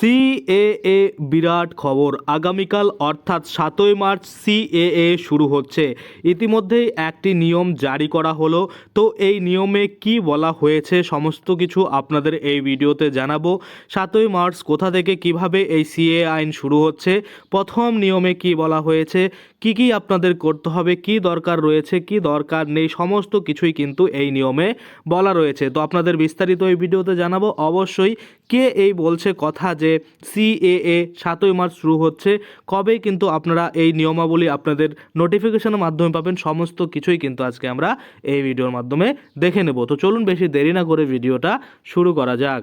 CAA বিরাট খবর। আগামীকাল অর্থাৎ সাতই মার্চ সিএএ শুরু হচ্ছে। ইতিমধ্যেই একটি নিয়ম জারি করা হলো। তো এই নিয়মে কি বলা হয়েছে সমস্ত কিছু আপনাদের এই ভিডিওতে জানাব। সাতই মার্চ কোথা থেকে কীভাবে এই সিএ আইন শুরু হচ্ছে? প্রথম নিয়মে কি বলা হয়েছে? কি কি আপনাদের করতে হবে? কি দরকার রয়েছে? কি দরকার নেই? সমস্ত কিছুই কিন্তু এই নিয়মে বলা রয়েছে। তো আপনাদের বিস্তারিত এই ভিডিওতে জানাব। অবশ্যই কে এই বলছে, কথা যে সিএএ সাতই মার্চ শুরু হচ্ছে কবে কিন্তু আপনারা এই নিয়মাবলী আপনাদের নোটিফিকেশনের মাধ্যমে পাবেন, সমস্ত কিছুই কিন্তু আজকে আমরা এই ভিডিওর মাধ্যমে দেখে নেব। তো চলুন বেশি দেরি না করে ভিডিওটা শুরু করা যাক।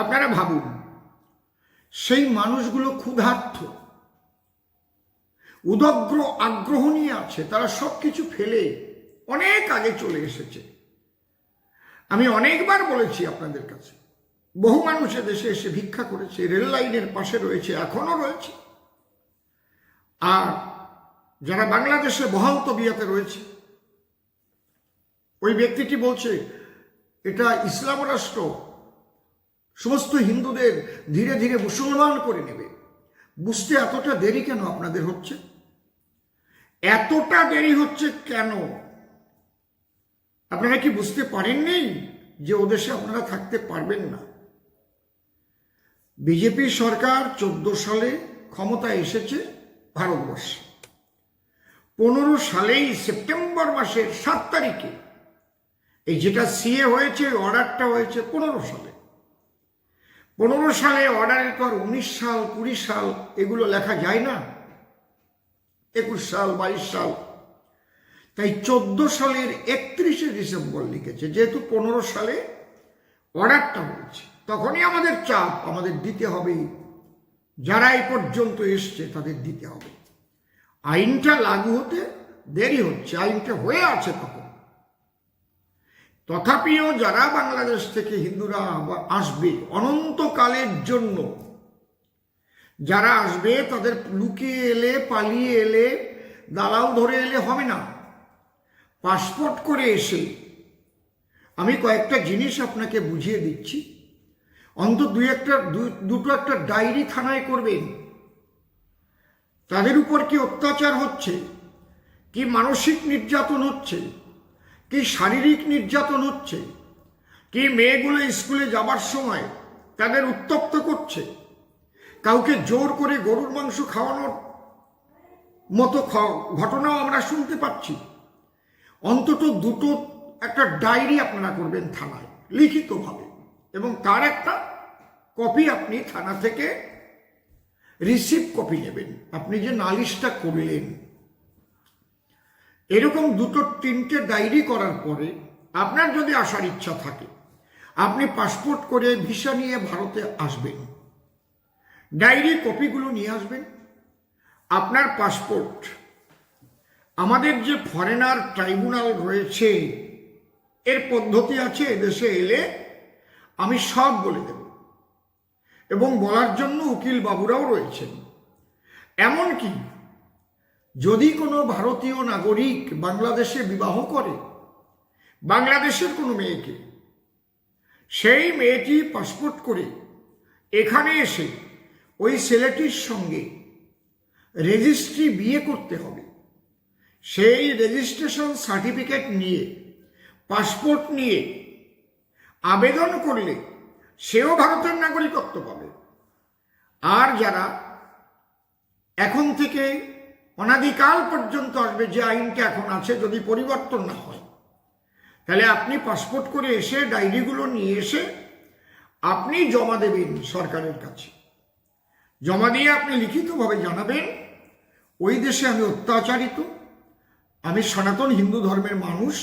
আপনারা ভাবুন, সেই মানুষগুলো ক্ষুধার্থ উদগ্র আগ্রহ নিয়ে আছে, তারা সব কিছু ফেলে অনেক আগে চলে এসেছে। আমি অনেকবার বলেছি আপনাদের কাছে, বহু মানুষ দেশে এসে ভিক্ষা করেছে, রেল লাইনের পাশে রয়েছে এখনও রয়েছে। আর যারা বাংলাদেশে বহাল তবিয়াতে রয়েছে, ওই ব্যক্তিটি বলছে, এটা ইসলাম রাষ্ট্র সমস্ত হিন্দুদের ধীরে ধীরে মুসলমান করে নেবে। বুঝতে এতটা দেরি কেন আপনাদের হচ্ছে? এতটা দেরি হচ্ছে কেন? আপনারা কি বুঝতে পারেননি যে ওদেশে আপনারা থাকতে পারবেন না? বিজেপি সরকার চোদ্দ সালে ক্ষমতায় এসেছে ভারতবর্ষে। পনেরো সালেই সেপ্টেম্বর মাসের সাত তারিখে। এই যেটা সিএ হয়েছে, অর্ডারটা হয়েছে পনেরো সালে। পনেরো সালে অর্ডারের পর উনিশ সাল, কুড়ি সাল এগুলো লেখা যায় না। একুশ সাল, বাইশ সাল। তাই চোদ্দ সালের একত্রিশে ডিসেম্বর লিখেছে। যেহেতু পনেরো সালে অর্ডারটা হয়েছে, তখনই আমাদের চাপ, আমাদের দিতে হবে। যারা এই পর্যন্ত এসছে, তাদের দিতে হবে। আইনটা লাগু হতে দেরি হচ্ছে, আইনটা হয়ে আছে তখন। তথাপিও যারা বাংলাদেশ থেকে হিন্দুরা আসবে অনন্তকালের জন্য, যারা আসবে তাদের লুকিয়ে এলে, পালিয়ে এলে, দালাল ধরে এলে হবে না। পাসপোর্ট করে এসে আমি কয়েকটা জিনিস আপনাকে বুঝিয়ে দিচ্ছি। অন্তত দুই একটা দুটো একটা ডায়েরি থানায় করবেন। তাদের উপর কি অত্যাচার হচ্ছে? কি মানসিক নির্যাতন হচ্ছে? কি শারীরিক নির্যাতন হচ্ছে? কি মেয়েগুলো স্কুলে যাবার সময় তাদের উত্তপ্ত করছে? কাউকে জোর করে গরুর মাংস খাওয়ানোর মতো ঘটনাও আমরা শুনতে পাচ্ছি। অন্তত দুটো একটা ডায়েরি আপনারা করবেন থানায়, লিখিতভাবে। এবং তার একটা কপি আপনি থানা থেকে রিসিভ কপি নেবেন। আপনি যে নালিশটা করলেন এরকম দুটো তিনটে ডায়েরি করার পরে আপনার যদি আসার ইচ্ছা থাকে, আপনি পাসপোর্ট করে ভিসা নিয়ে ভারতে আসবেন। ডায়েরি কপিগুলো নিয়ে আসবেন। আপনার পাসপোর্ট, আমাদের যে ফরেনার ট্রাইব্যুনাল রয়েছে, এর পদ্ধতি আছে এদেশে এলে আমি সব বলে দেব। এবং বলার জন্য উকিল বাবুরাও রয়েছেন। এমনকি যদি কোনো ভারতীয় নাগরিক বাংলাদেশে বিবাহ করে, বাংলাদেশের কোনো মেয়েকে, সেই মেয়েটি পাসপোর্ট করে এখানে এসে ওই ছেলেটির সঙ্গে রেজিস্ট্রি বিয়ে করতে হবে। সেই রেজিস্ট্রেশন সার্টিফিকেট নিয়ে, পাসপোর্ট নিয়ে আবেদন করলে সেও ভারতের নাগরিকত্ব পাবে। আর যারা এখন থেকে অনাদিকাল পর্যন্ত আসবে, যে আইনটা এখন আছে, যদি পরিবর্তন না হয়। তাহলে আপনি পাসপোর্ট করে এসে ডায়েরিগুলো নিয়ে এসে আপনি জমা দেবেন সরকারের কাছে। জমা দিয়ে আপনি লিখিতভাবে জানাবেন, ওই দেশে আমি অত্যাচারিত, আমি সনাতন হিন্দু ধর্মের মানুষ,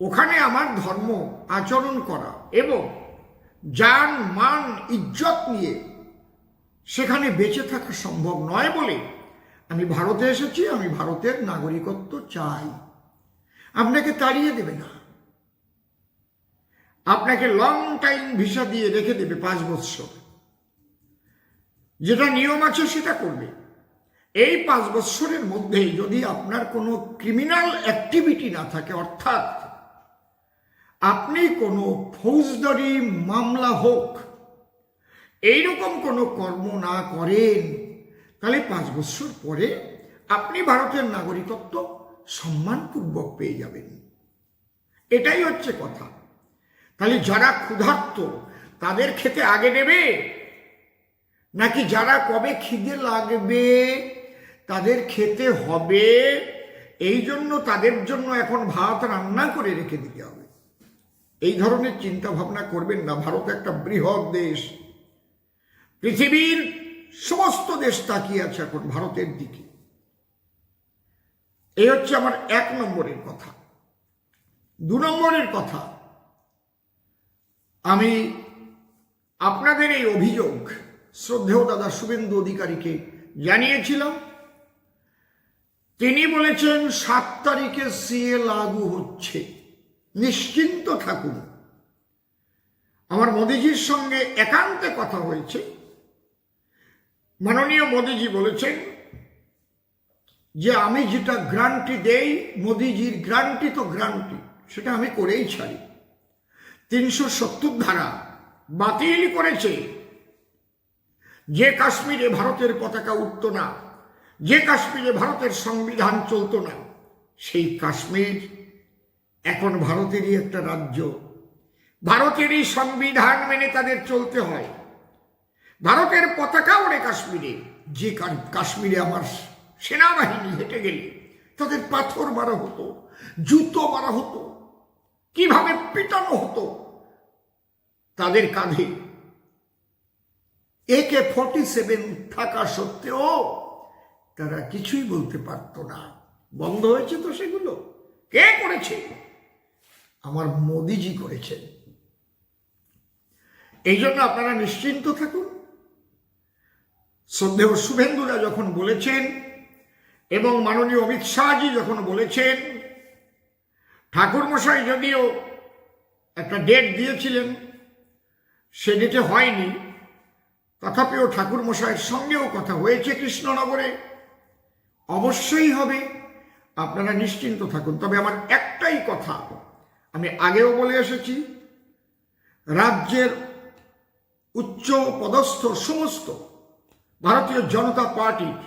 ওখানে আমার ধর্ম আচরণ করা এবং যান মান, ইজ্জত নিয়ে সেখানে বেঁচে থাকা সম্ভব নয় বলে আমি ভারতে এসেছি, আমি ভারতের নাগরিকত্ব চাই। আপনাকে তাড়িয়ে দেবে না। আপনাকে লং টাইম ভিসা দিয়ে রেখে দেবে পাঁচ বৎসর যেটা নিয়ম আছে সেটা করবে। এই পাঁচ বৎসরের মধ্যে যদি আপনার কোনো ক্রিমিনাল অ্যাক্টিভিটি না থাকে, অর্থাৎ আপনি কোনো ফৌজদারি মামলা হোক, এইরকম কোনো কর্ম না করেন তাহলে পাঁচ বছর পরে আপনি ভারতের নাগরিকত্ব সম্মানপূর্বক পেয়ে যাবেন। এটাই হচ্ছে কথা। তাহলে যারা ক্ষুধার্ত, তাদের খেতে আগে দেবে নাকি যারা কবে খিদে লাগবে, তাদের খেতে হবে? এই জন্য তাদের জন্য এখন ভাত রান্না করে রেখে দিতে হবে। এই ধরনের চিন্তা ভাবনা করবেন না। ভারত একটা বৃহৎ দেশ। পৃথিবীর সমস্ত দেশ তাকিয়ে আছে এখন ভারতের দিকে। এই হচ্ছে আমার এক নম্বরের কথা। দু নম্বরের কথা, আমি আপনাদের এই অভিযোগ শ্রদ্ধেয় দাদা শুভেন্দু অধিকারীকে জানিয়েছিলাম। তিনি বলেছেন, সাত তারিখে সিএ লাগু হচ্ছে। নিশ্চিন্ত থাকুন। আমার মোদিজির সঙ্গে একান্তে কথা হয়েছে। মাননীয় মোদিজি বলেছেন যে আমি যেটা গ্রান্টি দেই, মোদিজির গ্রান্টি তো গ্রান্টি, সেটা আমি করেই ছাড়ি। তিনশো সত্তর ধারা বাতিল করেছে। যে কাশ্মীরে ভারতের পতাকা উঠত না, যে কাশ্মীরে ভারতের সংবিধান চলতো না, সেই কাশ্মীর এখন ভারতেরই একটা রাজ্য। ভারতেরই সংবিধান মেনে তাদের চলতে হয়। ভারতের পতাকা ওড়ে কাশ্মীরে। যে কাশ্মীরে আমার সেনাবাহিনী হেঁটে গেলে তাদের পাথর মারা হতো, জুতো মারা হতো, কীভাবে পিটানো হতো, তাদের কাঁধে একে ফর্টি সেভেন থাকা সত্ত্বেও তারা কিছুই বলতে পারতো না। বন্ধ হয়েছে তো সেগুলো? কে করেছে? আমার মোদিজি করেছেন। এই জন্য আপনারা নিশ্চিন্ত থাকুন। শ্রদ্ধেয় শুভেন্দুরা যখন বলেছেন এবং মাননীয় অমিত শাহজি যখন বলেছেন, ঠাকুরমশাই যদিও একটা ডেট দিয়েছিলেন, সে ডেটে হয়নি, তথাপিও ঠাকুরমশাইয়ের সঙ্গেও কথা হয়েছে কৃষ্ণনগরে, অবশ্যই হবে, আপনারা নিশ্চিন্ত থাকুন। তবে আমার একটাই কথা, আমি আগেও বলে এসেছি, রাজ্যের উচ্চ পদস্থ সমস্ত ভারতীয় জনতা পার্টির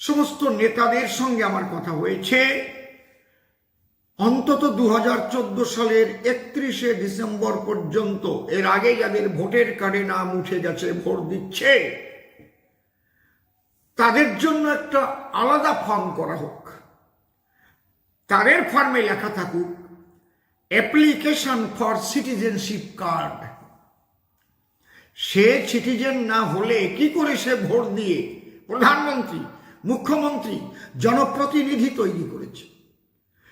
সমস্ত নেতাদের সঙ্গে আমার কথা হয়েছে। অন্তত দু হাজার চোদ্দ সালের একত্রিশে ডিসেম্বর পর্যন্ত, এর আগে যাদের ভোটের কার্ডে নাম উঠে গেছে, ভোট দিচ্ছে, তাদের জন্য একটা আলাদা ফর্ম করা হোক। তাদের ফর্মে লেখা থাকুক, অ্যাপ্লিকেশন ফর সিটিজেনশিপ কার্ড। সে সিটিজেন না হলে কি করে সে ভোট দিয়ে? প্রধানমন্ত্রী, মুখ্যমন্ত্রী, জনপ্রতিনিধি তৈরি করেছে।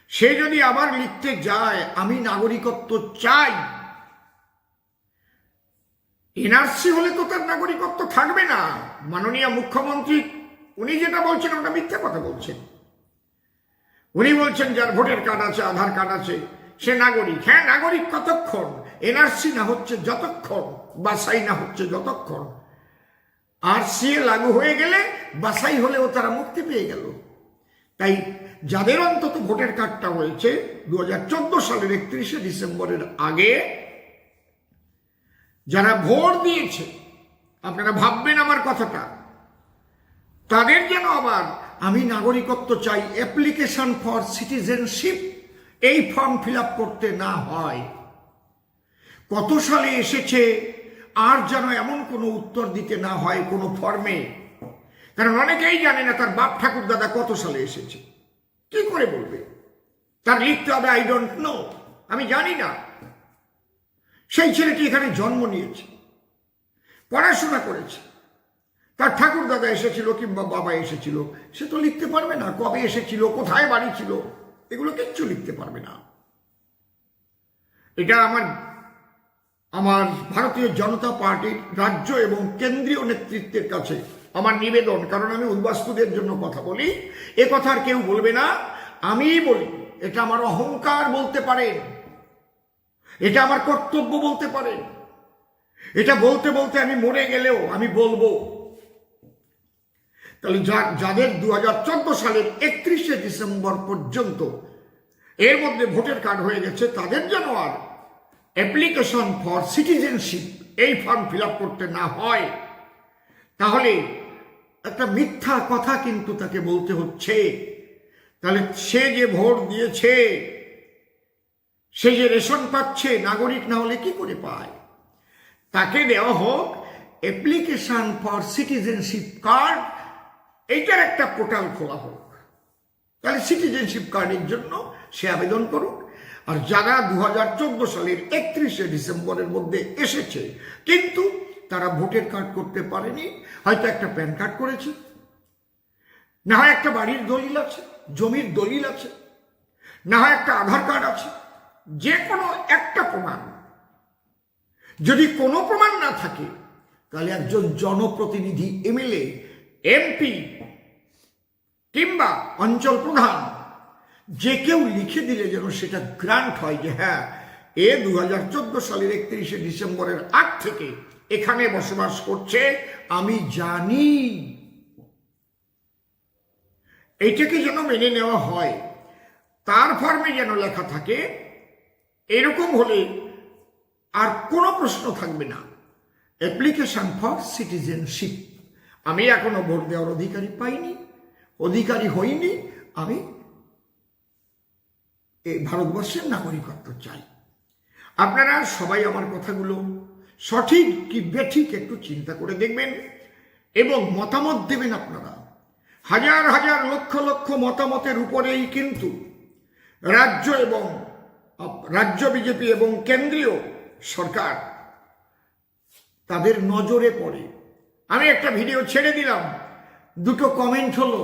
সে যদি আবার লিখতে যায়, আমি নাগরিকত্ব চাই। এনআরসি হলে তো তার নাগরিকত্ব থাকবে না। মাননীয় মুখ্যমন্ত্রী, উনি যেটা বলছেন, ওটা মিথ্যা কথা বলছেন। উনি বলছেন, যার ভোটার কার্ড আছে, আধার কার্ড আছে, সে নাগরিক। হ্যাঁ নাগরিক কতক্ষণ? এনআরসি না হচ্ছে যতক্ষণ, বাসাই না হচ্ছে যতক্ষণ। আর সে লাগু হয়ে গেলে বাসাই হলেও তারা মুক্তি পেয়ে গেল। তাই যাদের অন্তত ভোটার কার্ডটা হয়েছে দু হাজার চোদ্দ সালের একত্রিশে ডিসেম্বরের আগে যারা ভোট দিয়েছে, আপনারা ভাববেন আমার কথাটা, তাদের যেন আবার আমি নাগরিকত্ব চাই, অ্যাপ্লিকেশন ফর সিটিজেনশিপ, এই ফর্ম ফিল করতে না হয়। কত সালে এসেছে? আর যেন এমন কোনো উত্তর দিতে না হয় কোনো ফর্মে। কারণ অনেকেই জানে না তার বাপ ঠাকুর দাদা কত সালে এসেছে। কি করে বলবে? তার লিখতে হবে আই ডোন্ট নো আমি জানি না। সেই ছেলেটি এখানে জন্ম নিয়েছে, পড়াশোনা করেছে। তার ঠাকুর দাদা এসেছিল কিংবা বাবা এসেছিল। সে তো লিখতে পারবে না, কবে এসেছিল, কোথায় বাড়ি ছিল, এগুলো কিচ্ছু লিখতে পারবে না। এটা আমার আমার ভারতীয় জনতা পার্টির রাজ্য এবং কেন্দ্রীয় নেতৃত্বের কাছে আমার নিবেদন। কারণ আমি উদ্বাস্তুদের জন্য কথা বলি। এ কথা আর কেউ বলবে না। আমিই বলি, এটা আমার অহংকার বলতে পারেন এটা আমার কর্তব্য বলতে পারেন এটা বলতে বলতে আমি মরে গেলেও আমি বলব। তাহলে যাদের দু হাজার চোদ্দ সালের একত্রিশে ডিসেম্বর পর্যন্ত এর মধ্যে ভোটের কার্ড হয়ে গেছে, তাদের যেন আর অ্যাপ্লিকেশন ফর সিটিজেনশিপ এই ফর্ম ফিল করতে না হয়, তাহলে একটা মিথ্যা কথা কিন্তু তাকে বলতে হচ্ছে। তাহলে সে যে ভোট দিয়েছে, সে যে রেশন পাচ্ছে, নাগরিক না হলে কি করে পায়? তাকে দেওয়া হোক অ্যাপ্লিকেশন ফর সিটিজেনশিপ কার্ড এইটার একটা পোর্টাল খোলা হোক। তাহলে সিটিজেনশিপ কার্ডের জন্য সে আবেদন করুক। আর যারা দু হাজার চোদ্দ সালের একত্রিশে ডিসেম্বরের মধ্যে এসেছে, কিন্তু তারা ভোটের কার্ড করতে পারেনি, হয়তো একটা প্যান কার্ড করেছে। না হয় একটা বাড়ির দলিল আছে, জমির দলিল আছে, না হয় একটা আধার কার্ড আছে, যে কোনো একটা প্রমাণ। যদি কোনো প্রমাণ না থাকে, তাহলে একজন জনপ্রতিনিধি, এমএলএ, এমপি কিংবা অঞ্চল প্রধান যে কেউ লিখে দিলে যেন সেটা গ্রান্ট হয় যে হ্যাঁ এ দু হাজার চোদ্দ সালের একত্রিশে ডিসেম্বরের আগ থেকে এখানে বসবাস করছে, আমি জানি। এইটাকে যেন মেনে নেওয়া হয়। তার ফর্মে যেন লেখা থাকে, এরকম হলে আর কোনো প্রশ্ন থাকবে না। অ্যাপ্লিকেশন ফর সিটিজেনশিপ আমি এখনও ভোট দেওয়ার অধিকারী পাইনি, অধিকারী হইনি, আমি এই ভারতবর্ষের নাগরিকত্ব চাই। আপনারা সবাই আমার কথাগুলো সঠিক কি বেঠিক একটু চিন্তা করে দেখবেন এবং মতামত দেবেন আপনারা। হাজার হাজার লক্ষ লক্ষ মতামতের উপরেই কিন্তু রাজ্য এবং রাজ্য বিজেপি এবং কেন্দ্রীয় সরকার তাদের নজরে পড়ে। আমি একটা ভিডিও ছেড়ে দিলাম। দুটো কমেন্ট হলো,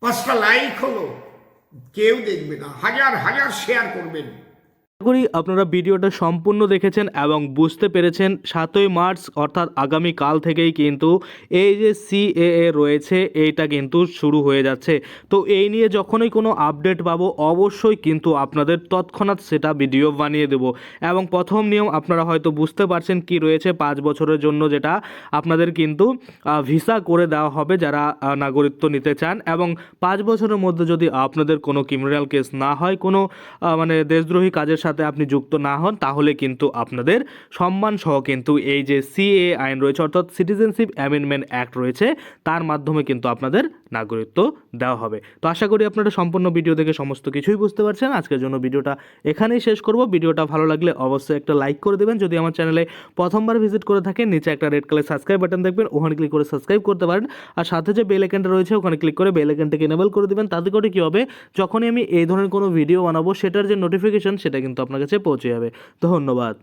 পাঁচটা লাইক হলো। কেউ দেখবে না। হাজার হাজার শেয়ার করবেন। করি আপনারা ভিডিওটা সম্পূর্ণ দেখেছেন এবং বুঝতে পেরেছেন সাতই মার্চ, অর্থাৎ আগামী কাল থেকেই কিন্তু এই যে সিএএ রয়েছে, এইটা কিন্তু শুরু হয়ে যাচ্ছে। তো এই নিয়ে যখনই কোনো আপডেট পাবো, অবশ্যই কিন্তু আপনাদের তৎক্ষণাৎ সেটা ভিডিও বানিয়ে দেব। এবং প্রথম নিয়ম আপনারা হয়তো বুঝতে পারছেন কি রয়েছে পাঁচ বছরের জন্য যেটা আপনাদের কিন্তু ভিসা করে দেওয়া হবে যারা নাগরিকত্ব নিতে চান। এবং পাঁচ বছরের মধ্যে যদি আপনাদের কোনো ক্রিমিনাল কেস না হয়, কোনো মানে দেশদ্রোহী কাজের সাথে আপনি যুক্ত না হন, তাহলে কিন্তু আপনাদের সম্মান সহ কিন্তু এই যে সিএ আইন রয়েছে, অর্থাৎ সিটিজেনশিপ অ্যামেন্ডমেন্ট অ্যাক্ট রয়েছে, তার মাধ্যমে কিন্তু আপনাদের নাগরিকত্ব দেওয়া হবে। তো আশা করি আপনারা সম্পূর্ণ ভিডিও দেখে সমস্ত কিছুই বুঝতে পারছেন। আজকের জন্য ভিডিওটা এখানেই শেষ করব। ভিডিওটা ভালো লাগলে অবশ্যই একটা লাইক করে দেবেন। যদি আমার চ্যানেলে প্রথমবার ভিজিট করে থাকেন, নিচে একটা রেড কালার সাবস্ক্রাইব বাটন দেখবেন, ওখানে ক্লিক করে সাবস্ক্রাইব করতে পারেন। আর সাথে যে বেল আইকনটা রয়েছে, ওখানে ক্লিক করে বেল আইকনটাকে এনেবল করে দেবেন। তাতে করে কী হবে? যখনই আমি এই ধরনের কোনো ভিডিও বানাবো, সেটার যে নোটিফিকেশন সেটা কিন্তু আপনার কাছে পৌঁছে যাবে। ধন্যবাদ।